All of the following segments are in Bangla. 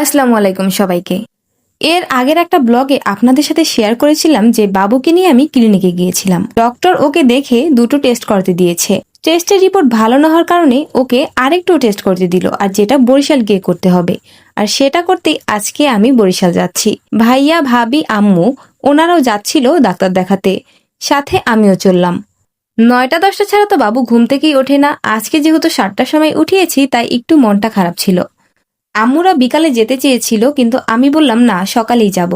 আসসালামু আলাইকুম সবাইকে। এর আগের একটা ব্লগে আপনাদের সাথে শেয়ার করেছিলাম যে বাবুকে নিয়ে আমি ক্লিনিকে গিয়েছিলাম। ডক্টর ওকে দেখে দুটো টেস্ট করতে দিয়েছে। টেস্টের রিপোর্ট ভালো না হওয়ার কারণে ওকে আরেকটু টেস্ট করতে দিল, আর যেটা বরিশাল গিয়ে করতে হবে। আর সেটা করতে আজকে আমি বরিশাল যাচ্ছি। ভাইয়া, ভাবি, আম্মু, ওনারাও যাচ্ছিল ডাক্তার দেখাতে। সাথে আমিও চললাম। নয়টা, দশটা ছাড়া তো বাবু ঘুম থেকেই ওঠে না। আজকে যেহেতু সাতটার সময় উঠিয়েছি, তাই একটু মনটা খারাপ ছিল। আম্মুরা বিকালে যেতে চেয়েছিল, কিন্তু আমি বললাম, না, সকালেই যাব।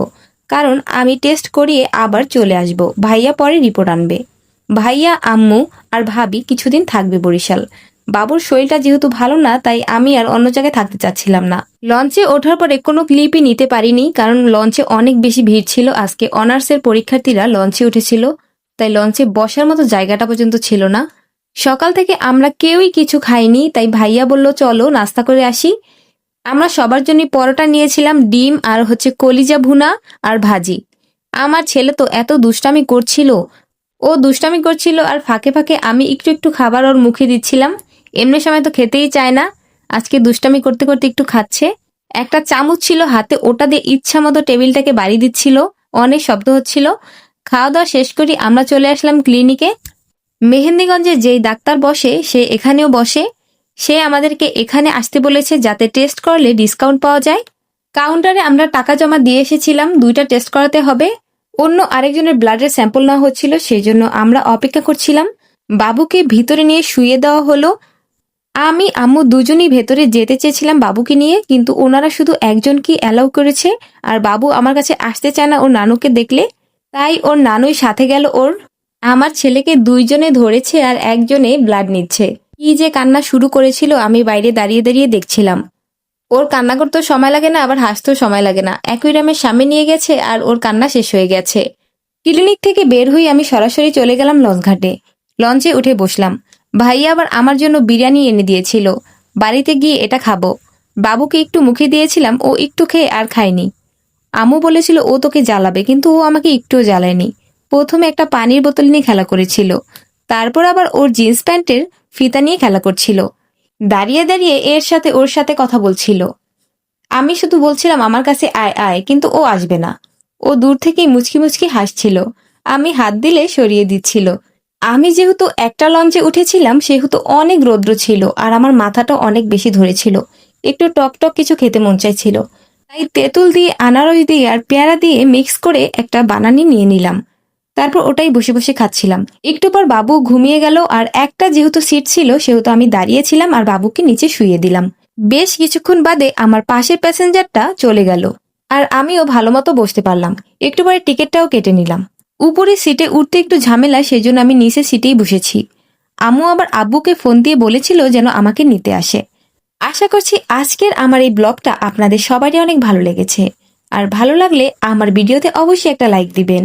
কারণ আমি টেস্ট করিয়ে আবার চলে আসব। ভাইয়া পরে রিপোর্ট আনবে। ভাইয়া, আম্মু আর ভাবি কিছুদিন থাকবে বরিশাল। বাবুর শরীরটা যেহেতু ভালো না, তাই আমি আর অন্য জায়গায় থাকতে চাচ্ছিলাম না। লঞ্চে ওঠার পরে কোনো ক্লিপই নিতে পারিনি, কারণ লঞ্চে অনেক বেশি ভিড় ছিল। আজকে অনার্সের পরীক্ষার্থীরা লঞ্চে উঠেছিল, তাই লঞ্চে বসার মতো জায়গাটা পর্যন্ত ছিল না। সকাল থেকে আমরা কেউই কিছু খাইনি, তাই ভাইয়া বলল, চলো, নাস্তা করে আসি। আমরা সবার জন্য পরোটা নিয়েছিলাম, ডিম আর হচ্ছে কলিজা ভুনা আর ভাজি। আমার ছেলে তো এত দুষ্টামি করছিল। ও দুষ্টামি করছিল আর ফাঁকে ফাঁকে আমি একটু একটু খাবার ওর মুখে দিচ্ছিলাম। এমনি সময় তো খেতেই চায় না। আজকে দুষ্টামি করতে করতে একটু খাচ্ছে। একটা চামচ ছিল হাতে, ওটা দিয়ে ইচ্ছা মতো টেবিলটাকে বাড়ি দিচ্ছিল। অনেক শব্দ হচ্ছিল। খাওয়া দাওয়া শেষ করি আমরা চলে আসলাম ক্লিনিকে। মেহেন্দিগঞ্জে যেই ডাক্তার বসে, সে এখানেও বসে। সে আমাদেরকে এখানে আসতে বলেছে যাতে টেস্ট করলে ডিসকাউন্ট পাওয়া যায়। কাউন্টারে আমরা টাকা জমা দিয়ে এসেছিলাম, দুইটা টেস্ট করাতে হবে। অন্য আরেকজনের ব্লাডের স্যাম্পল নেওয়া হচ্ছিল সেই জন্য আমরা অপেক্ষা করছিলাম। বাবুকে ভিতরে নিয়ে শুয়ে দেওয়া হলো। আমি, আম্মু দুজনই ভেতরে যেতে চেয়েছিলাম বাবুকে নিয়ে, কিন্তু ওনারা শুধু একজনকে অ্যালাউ করেছে, আর বাবু আমার কাছে আসতে চায় না ওর নানুকে দেখলে। তাই ওর নানুই সাথে গেল ওর। আমার ছেলেকে দুইজনে ধরেছে আর একজনে ব্লাড নিচ্ছে। কি যে কান্না শুরু করেছিল আমি বাইরে দাঁড়িয়ে দাঁড়িয়ে দেখছিলাম। ওর কান্না করতেও সময় লাগে না, আবার হাসতেও সময় লাগে না। অ্যাকুইরামের সামনে নিয়ে গেছে আর ওর কান্না শেষ হয়ে গেছে। ক্লিনিক থেকে বের হয়ে আমি সরাসরি চলে গেলাম লঞ্চ ঘাটে লঞ্চে উঠে বসলাম। ভাইয়া আবার আমার জন্য বিরিয়ানি এনে দিয়েছিল। বাড়িতে গিয়ে এটা খাব। বাবুকে একটু মুখে দিয়েছিলাম, ও একটু খেয়ে আর খায়নি। আমু বলেছিল, ও তোকে জ্বালাবে। কিন্তু ও আমাকে একটুও জ্বালায়নি। প্রথমে একটা পানির বোতল নিয়ে খেলা করেছিল। তারপর আবার ওর জিন্স প্যান্টের ফিতা নিয়ে খেলা করছিল। দাঁড়িয়ে দাঁড়িয়ে এর সাথে ওর সাথে কথা বলছিল। আমি শুধু বলছিলাম, আমার কাছে আয় আয়। কিন্তু ও আসবে না। ও দূর থেকেই মুচকি মুচকি হাসছিল। আমি হাত দিলে সরিয়ে দিচ্ছিল। আমি যেহেতু একটা লঞ্চে উঠেছিলাম, সেহেতু অনেক রৌদ্র ছিল আর আমার মাথাটা অনেক বেশি ধরেছিল। একটু টক টক কিছু খেতে মন চাইছিল। তাই তেঁতুল দিয়ে, আনারস দিয়ে আর পেয়ারা দিয়ে মিক্স করে একটা বানানি নিয়ে নিলাম। তারপর ওটাই বসে বসে খাচ্ছিলাম। একটু পর বাবু ঘুমিয়ে গেল আর একটা যেহেতু সিট ছিল, সেহেতু আমি দাঁড়িয়েছিলাম আর বাবুকে নিচে শুয়ে দিলাম। বেশ কিছুক্ষণ বাদে আমার পাশের প্যাসেঞ্জারটা চলে গেল আর আমিও ভালো মতো বসতে পারলাম। একটু পরে টিকিটটাও কেটে নিলাম। উপরে সিটে উঠতে একটু ঝামেলা সেই জন্য আমি নিচে সিটেই বসেছি। আম্মু আবার আব্বুকে ফোন দিয়ে বলেছিল যেন আমাকে নিতে আসে। আশা করছি আজকের আমার এই ব্লগটা আপনাদের সবারই অনেক ভালো লেগেছে। আর ভালো লাগলে আমার ভিডিওতে অবশ্যই একটা লাইক দিবেন।